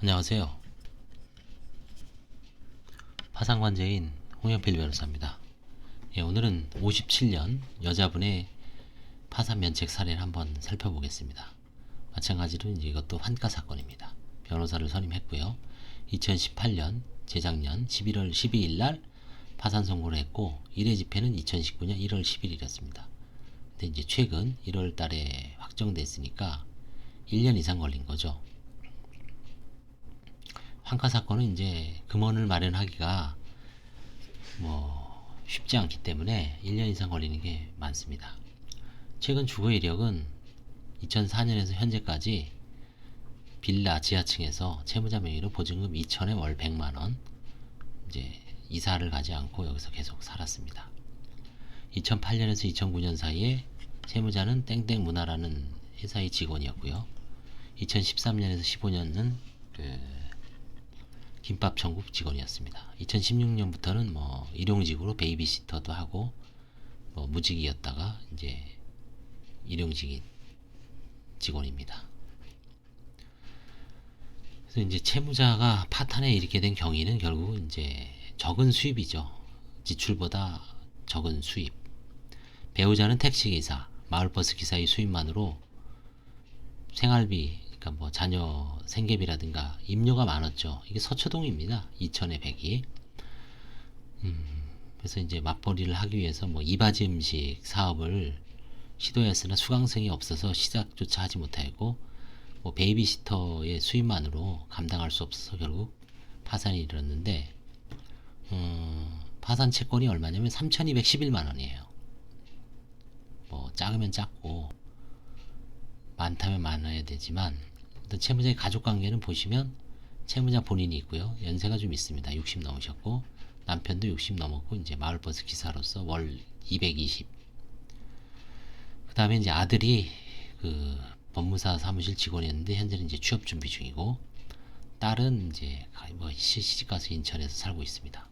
안녕하세요. 파상관제인 홍현필 변호사입니다. 예, 오늘은 57년 여자분의 파산 면책 사례를 한번 살펴보겠습니다. 마찬가지로 이제 이것도 환가 사건입니다. 변호사를 선임했고요. 2018년 재작년 11월 12일 날 파산 선고를 했고 1회 집행은 2019년 1월 10일이었습니다. 근데 이제 최근 1월 달에 확정됐으니까 1년 이상 걸린 거죠. 환가 사건은 이제 금원을 마련하기가 뭐 쉽지 않기 때문에 1년 이상 걸리는 게 많습니다. 최근 주거 이력은 2004년에서 현재까지 빌라 지하층에서 채무자 명의로 보증금 2천에 월 100만 원 이제 이사를 가지 않고 여기서 계속 살았습니다. 2008년에서 2009년 사이에 채무자는 땡땡 문화라는 회사의 직원이었고요. 2013년에서 15년은 그 김밥 천국 직원이었습니다. 2016년부터는 뭐 일용직으로 베이비시터도 하고 뭐 무직이었다가 이제 일용직 직원입니다. 그래서 이제 채무자가 파탄에 이르게 된 경위는 결국 이제 적은 수입이죠. 지출보다 적은 수입. 배우자는 택시기사, 마을버스 기사의 수입만으로 생활비, 그러니까 뭐 자녀 생계비라든가 임료가 많았죠. 이게 서초동입니다. 2천에 100이. 음, 그래서 이제 맞벌이를 하기 위해서 뭐 이바지 음식 사업을 시도했으나 수강생이 없어서 시작조차 하지 못하고 뭐 베이비시터의 수입만으로 감당할 수 없어서 결국 파산이 일었는데 음, 파산 채권이 얼마냐면 3,211만 원이에요. 뭐 작으면 작고 많다면 많아야 되지만 채무자의 가족 관계는 보시면 채무자 본인이 있고요. 연세가 좀 있습니다. 60 넘으셨고 남편도 60 넘었고 이제 마을버스 기사로서 월 220. 그다음에 이제 아들이 그 법무사 사무실 직원이었는데 현재는 이제 취업 준비 중이고 딸은 이제 뭐 시- 시집가서 인천에서 살고 있습니다.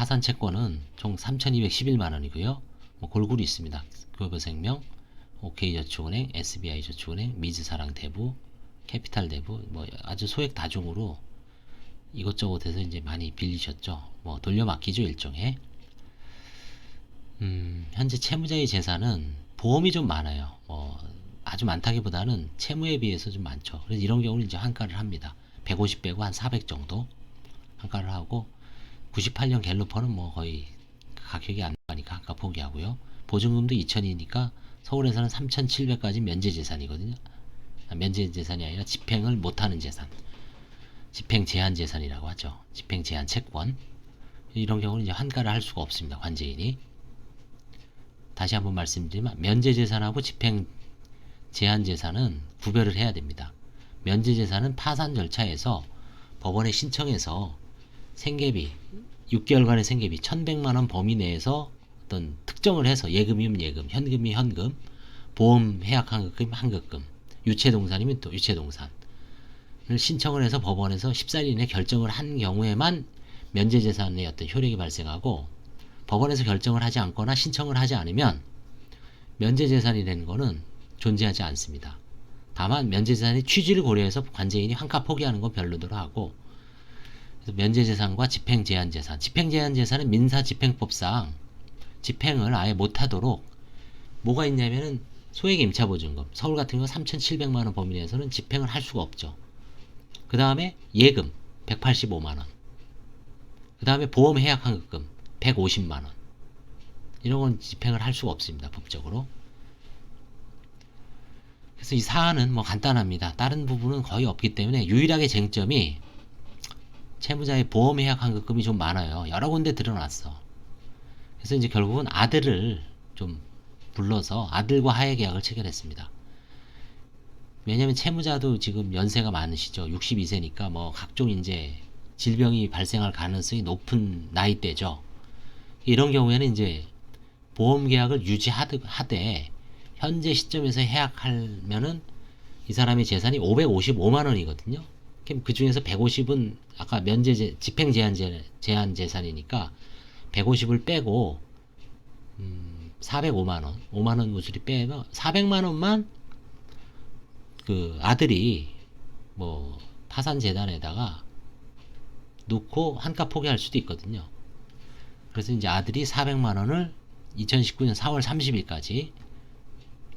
파산 채권은 총 3,211만 원이고요. 뭐 골고루 있습니다. 교보생명, OK저축은행, SBI저축은행, 미즈사랑 대부, 캐피탈 대부, 뭐 아주 소액 다중으로 이것저것 해서 이제 많이 빌리셨죠. 뭐 돌려막기죠 일종의. 음, 현재 채무자의 재산은 보험이 좀 많아요. 뭐 아주 많다기보다는 채무에 비해서 좀 많죠. 그래서 이런 경우는 이제 환가를 합니다. 150 빼고 한 400 정도 환가를 하고 98년 갤로퍼는 뭐 거의 가격이 안 나가니까 아까 포기하고요. 보증금도 2천이니까 서울에서는 3,700까지 면제 재산이거든요. 아, 면제 재산이 아니라 집행을 못하는 재산. 집행 제한 재산이라고 하죠. 집행 제한 채권. 이런 경우는 이제 환가를 할 수가 없습니다. 관제인이. 다시 한번 말씀드리면 면제 재산하고 집행 제한 재산은 구별을 해야 됩니다. 면제 재산은 파산 절차에서 법원에 신청해서 생계비 6개월간의 생계비 1100만 원 범위 내에서 어떤 특정을 해서 예금이면 예금, 현금이 현금, 보험 해약 환급금 환급금, 유체 동산이면 또 유체 동산을 신청을 해서 법원에서 14일 이내 결정을 한 경우에만 면제 재산의 어떤 효력이 발생하고 법원에서 결정을 하지 않거나 신청을 하지 않으면 면제 재산이라는 거는 존재하지 않습니다. 다만 면제 재산의 취지를 고려해서 관제인이 환가 포기하는 건 별로더라 하고 그래서 면제재산과 집행제한재산. 집행제한재산은 민사집행법상 집행을 아예 못하도록 뭐가 있냐면은 소액 임차보증금. 서울 같은 경우 3,700만 원 범위 내에서는 집행을 할 수가 없죠. 그 다음에 예금 185만 원. 그 다음에 보험 해약 환급금 150만 원. 이런 건 집행을 할 수가 없습니다. 법적으로. 그래서 이 사안은 뭐 간단합니다. 다른 부분은 거의 없기 때문에 유일하게 쟁점이 채무자의 보험 해약 환급금이 좀 많아요. 여러 군데 드러났어. 그래서 이제 결국은 아들을 좀 불러서 아들과 하해 계약을 체결했습니다. 왜냐면 채무자도 지금 연세가 많으시죠. 62세니까 뭐 각종 이제 질병이 발생할 가능성이 높은 나이대죠. 이런 경우에는 이제 보험 계약을 유지하되 현재 시점에서 해약하면은 이 사람의 재산이 555만 원이거든요. 그 중에서 150은 아까 면제 제- 집행 제한 제, 제한 재산이니까 150을 빼고 음, 405만 원, 5만 원 무수리 빼면 400만 원만 그 아들이 뭐 파산 재단에다가 놓고 한가 포기할 수도 있거든요. 그래서 이제 아들이 400만 원을 2019년 4월 30일까지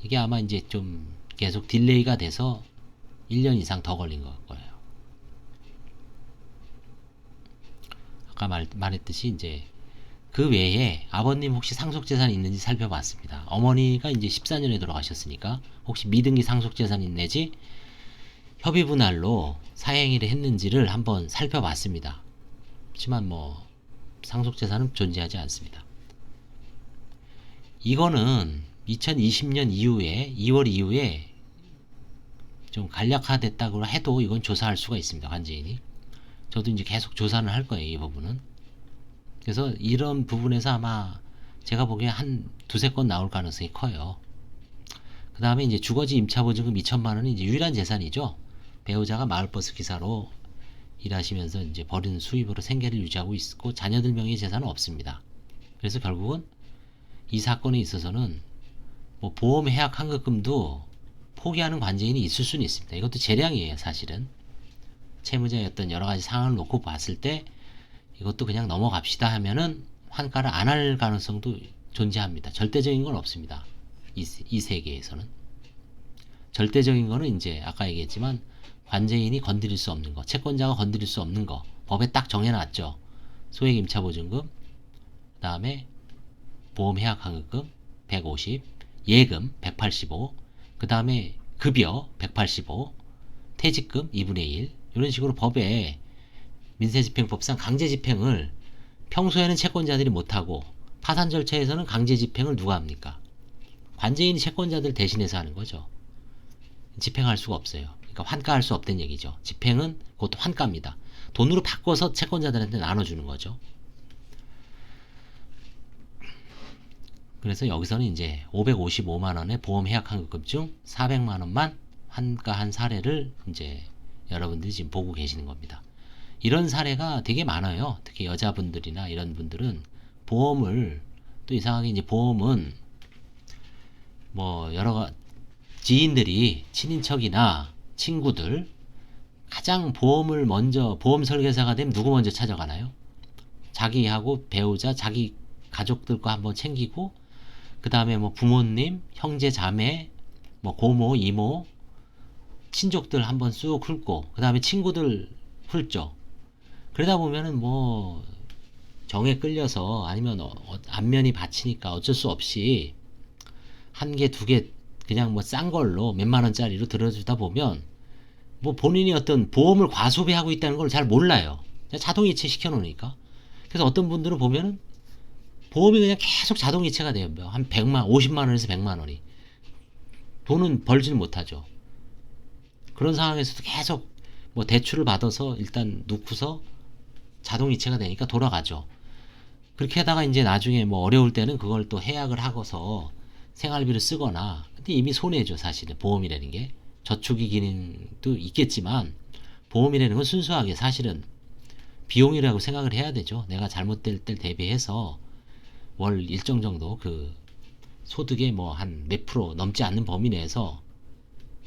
이게 아마 이제 좀 계속 딜레이가 돼서 1년 이상 더 걸린 걸 거예요. 아까 말, 말했듯이 이제 그 외에 아버님 혹시 상속재산이 있는지 살펴봤습니다. 어머니가 이제 14년에 돌아가셨으니까 혹시 미등기 상속재산이 있는지 협의분할로 사행위를 했는지를 한번 살펴봤습니다. 하지만 뭐 상속재산은 존재하지 않습니다. 이거는 2020년 이후에 2월 이후에 좀 간략화됐다고 해도 이건 조사할 수가 있습니다. 관제인이. 저도 이제 계속 조사는 할 거예요. 이 부분은. 그래서 이런 부분에서 아마 제가 보기에 한 두세 건 나올 가능성이 커요. 그 다음에 이제 주거지 임차보증금 2천만 원이 이제 유일한 재산이죠. 배우자가 마을버스 기사로 일하시면서 이제 벌은 수입으로 생계를 유지하고 있고 자녀들 명의 재산은 없습니다. 그래서 결국은 이 사건에 있어서는 뭐 보험 해약 환급금도 포기하는 관제인이 있을 수는 있습니다. 이것도 재량이에요, 사실은. 채무자의 어떤 여러 가지 상황을 놓고 봤을 때 이것도 그냥 넘어갑시다 하면은 환가를 안 할 가능성도 존재합니다. 절대적인 건 없습니다. 이, 이 세계에서는. 절대적인 거는 이제 아까 얘기했지만 관제인이 건드릴 수 없는 거, 채권자가 건드릴 수 없는 거 법에 딱 정해놨죠. 소액 임차 보증금, 그 다음에 보험 해약 환급금 150, 예금 185, 그 다음에 급여 185, 퇴직금 2분의 1 이런 식으로 법에 민사집행법상 강제집행을 평소에는 채권자들이 못하고 파산 절차에서는 강제집행을 누가 합니까? 관제인이 채권자들 대신해서 하는 거죠. 집행할 수가 없어요. 그러니까 환가할 수 없다는 얘기죠. 집행은 그것도 환가입니다. 돈으로 바꿔서 채권자들한테 나눠주는 거죠. 그래서 여기서는 이제 555만 원의 보험 해약 환급금 중 400만 원만 환가한 사례를 이제 여러분들이 지금 보고 계시는 겁니다. 이런 사례가 되게 많아요. 특히 여자분들이나 이런 분들은 보험을 또 이상하게 이제 보험은 뭐 여러 가 지인들이 친인척이나 친구들 가장 보험을 먼저 보험 설계사가 되면 누구 먼저 찾아가나요? 자기하고 배우자, 자기 가족들과 한번 챙기고 그 다음에 뭐 부모님, 형제, 자매, 뭐 고모, 이모, 친족들 한번 쑥 훑고 그 다음에 친구들 훑죠. 그러다 보면은 뭐 정에 끌려서 아니면 어, 어, 안면이 받치니까 어쩔 수 없이 한 개, 두 개 그냥 뭐 싼 걸로 몇만 원짜리로 들어주다 보면 뭐 본인이 어떤 보험을 과소비하고 있다는 걸 잘 몰라요. 자동이체 시켜놓으니까. 그래서 어떤 분들은 보면은 보험이 그냥 계속 자동이체가 돼요. 뭐한 100만, 50만 원에서 100만 원이. 돈은 벌지는 못하죠. 그런 상황에서도 계속 뭐 대출을 받아서 일단 놓고서 자동이체가 되니까 돌아가죠. 그렇게 하다가 이제 나중에 뭐 어려울 때는 그걸 또 해약을 하고서 생활비를 쓰거나 근데 이미 손해죠 사실은. 보험이라는 게. 저축이 기능도 있겠지만 보험이라는 건 순수하게 사실은 비용이라고 생각을 해야 되죠. 내가 잘못될 때 대비해서 월 일정 정도 그 소득의 뭐 한 몇 프로 넘지 않는 범위 내에서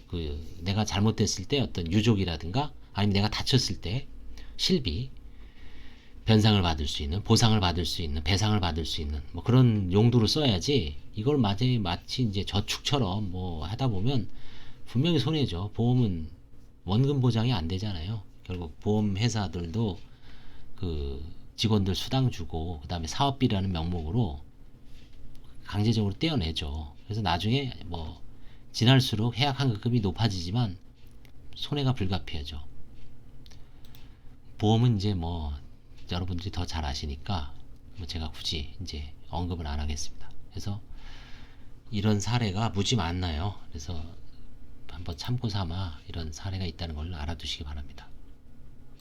그 내가 잘못됐을 때 어떤 유족이라든가 아니면 내가 다쳤을 때 실비 변상을 받을 수 있는 보상을 받을 수 있는 배상을 받을 수 있는 뭐 그런 용도로 써야지 이걸 마치 마치 이제 저축처럼 뭐 하다 보면 분명히 손해죠. 보험은 원금 보장이 안 되잖아요. 결국 보험 회사들도 그 직원들 수당 주고 그다음에 사업비라는 명목으로 강제적으로 떼어내죠. 그래서 나중에 뭐 지날수록 해약 환급금이 높아지지만 손해가 불가피하죠 보험은 이제 뭐 여러분들이 더 잘 아시니까 뭐 제가 굳이 이제 언급을 안 하겠습니다. 그래서 이런 사례가 무지 많나요? 그래서 한번 참고 삼아 이런 사례가 있다는 걸 알아두시기 바랍니다.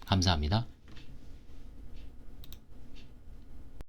감사합니다.